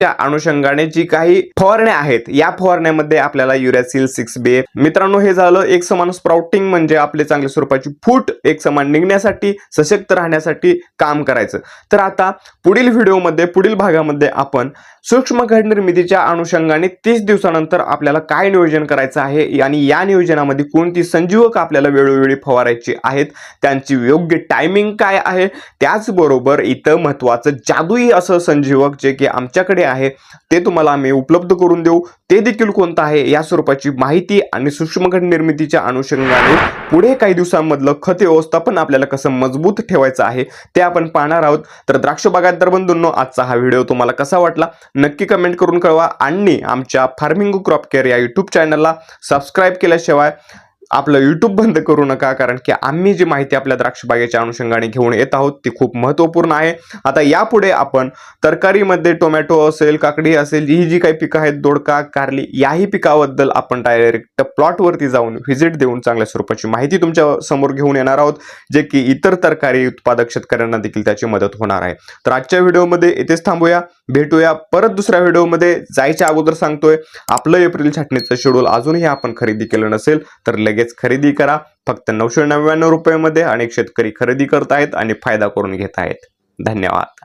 त्या अनुषंगाने जी काही फवारण्या आहेत या फवारण्यामध्ये आपल्याला युरॅसिल सिक्स बी मित्रांनो हे झालं एक समान स्प्राउटिंग म्हणजे आपले चांगल्या स्वरूपाची फूट एक समान निघण्यासाठी सशक्त राहण्यासाठी काम करायचं. तर आता पुढील व्हिडिओमध्ये पुढील भागामध्ये आपण सूक्ष्म घड निर्मितीच्या अनुषंगाने तीस दिवसानंतर आपल्याला काय नियोजन करायचं आहे आणि या नियोजनामध्ये कोणती संजीवक आपल्याला वेळोवेळी फवारायची आहेत त्यांची योग्य टायमिंग काय आहे त्याचबरोबर इथं महत्वाचं जादुई असं संजीवक जे की आमच्याकडे आहे ते तुम्हाला आम्ही उपलब्ध करून देऊ. ते देखील कोणतं आहे या स्वरूपाची माहिती आणि सूक्ष्मघट निर्मितीच्या अनुषंगाने पुढे काही दिवसांमधलं खत व्यवस्थापन आपल्याला कसं मजबूत ठेवायचं आहे ते आपण पाहणार आहोत. तर द्राक्ष बागायतदार बंधूंनो आजचा हा व्हिडिओ तुम्हाला कसा वाटला? नक्की कमेंट करून कळवा. आणि आमच्या फार्मिंग क्रॉप केअर या युट्यूब चॅनलला सबस्क्राईब केल्याशिवाय आपलं यूट्यूब बंद करू नका कारण की आम्ही जी माहिती आपल्या द्राक्ष बागेच्या अनुषंगाने घेऊन येत आहोत ती खूप महत्त्वपूर्ण आहे. आता यापुढे आपण तरकारीमध्ये टोमॅटो असेल काकडी असेल ही जी काही पिकं आहेत दोडका कारली याही पिकाबद्दल आपण डायरेक्ट प्लॉटवरती जाऊन व्हिजिट देऊन चांगल्या स्वरूपाची माहिती तुमच्यासमोर घेऊन येणार आहोत जे की इतर तरकारी उत्पादक शेतकऱ्यांना देखील त्याची मदत होणार आहे. तर आजच्या व्हिडिओमध्ये इथेच थांबूया. भेटूया परत दुसऱ्या व्हिडिओमध्ये. जायच्या अगोदर सांगतोय आपलं एप्रिल छाटणीचं शेड्यूल अजूनही आपण खरेदी केलं नसेल तर लगेच लगेच खरेदी करा. फक्त नऊशे नव्याण्णव रुपयामध्ये अनेक शेतकरी खरेदी करत आहेत आणि फायदा करून घेत आहेत. धन्यवाद.